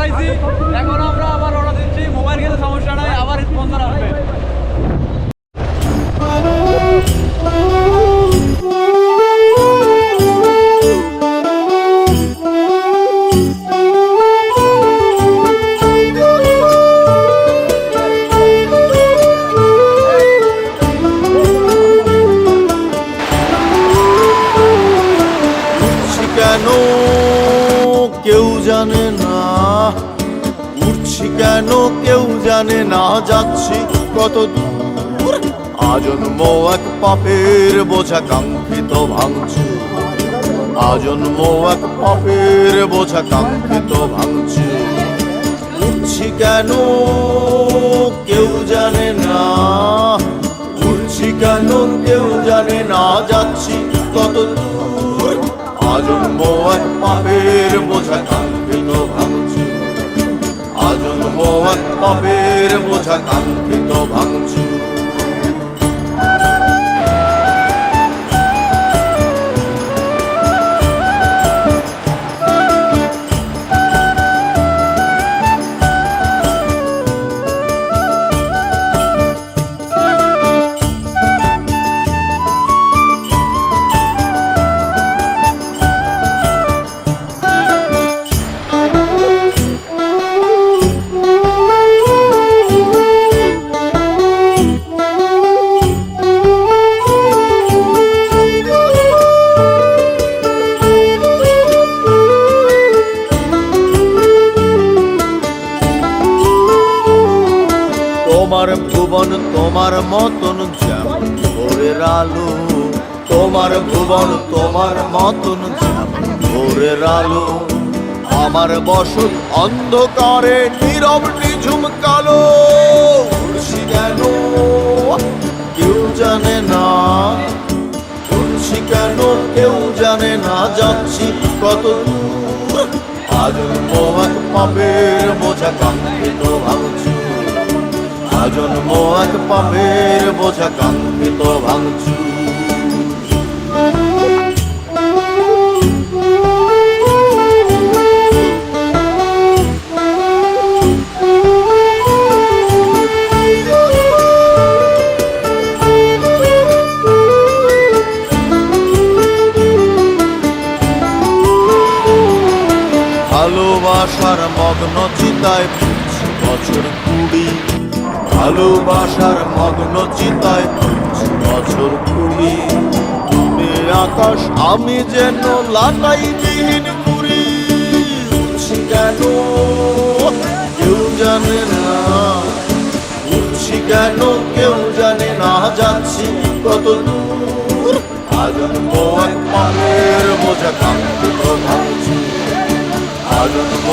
হারাইছি। এখন আমরা আবার অর্ডার দিচ্ছি। মোবাইল গেলে সমস্যা নাই আবার স্পন্সর আসবে। কেন কেউ জানে না। উঠছি কেন কেউ জানে না। যাচ্ছি কত দূর। আজন্ম এক পাপের বোঝা কাঙ্ক্ষিত ভাঙছে আজন্ম এক পাপের বোঝা কাঙ্ক্ষিত ভাঙছে উঠছি কেন কেউ জানে না। উঠছি কেন কেউ জানে না। যাচ্ছি কত দূর। আজন্ম এক পাপের বোঝা কাঙ্ক্ষিত ভাবছি। আজন্ম এক পাপের বোঝা কাঙ্ক্ষিত তোমার ভুবন, তোমার মতন যেমন ভোরের আলো, তোমার ভুবন, তোমার মতন যেমন ভোরের আলো, আমার বসত অন্ধকারে, নীরব, নিঝুম, কালো। উড়ছি কেন? কেউ জানে না। উড়ছি কেন? কেউ জানে না। যাচ্ছি কত দূর। আজ মোহন পাপের বোঝা ভাঙছি আজন্ম এক পাপের বোঝা কাঙ্ক্ষিত ভাঙছি ভালোবাসার মগ্ন চিতায় বছর ভালোবাসার মগ্ন চিতায় বছর কুড়ি। তুমি আকাশ, আমি যেন লাটাই বিহীন করি কেন? কেউ জানে না। উঠছি কেন? কেউ জানে না। যাচ্ছি কত দূর। আজন্ম এক পাপের বোঝা কাঙ্ক্ষিত ভাবছি। আজন্ম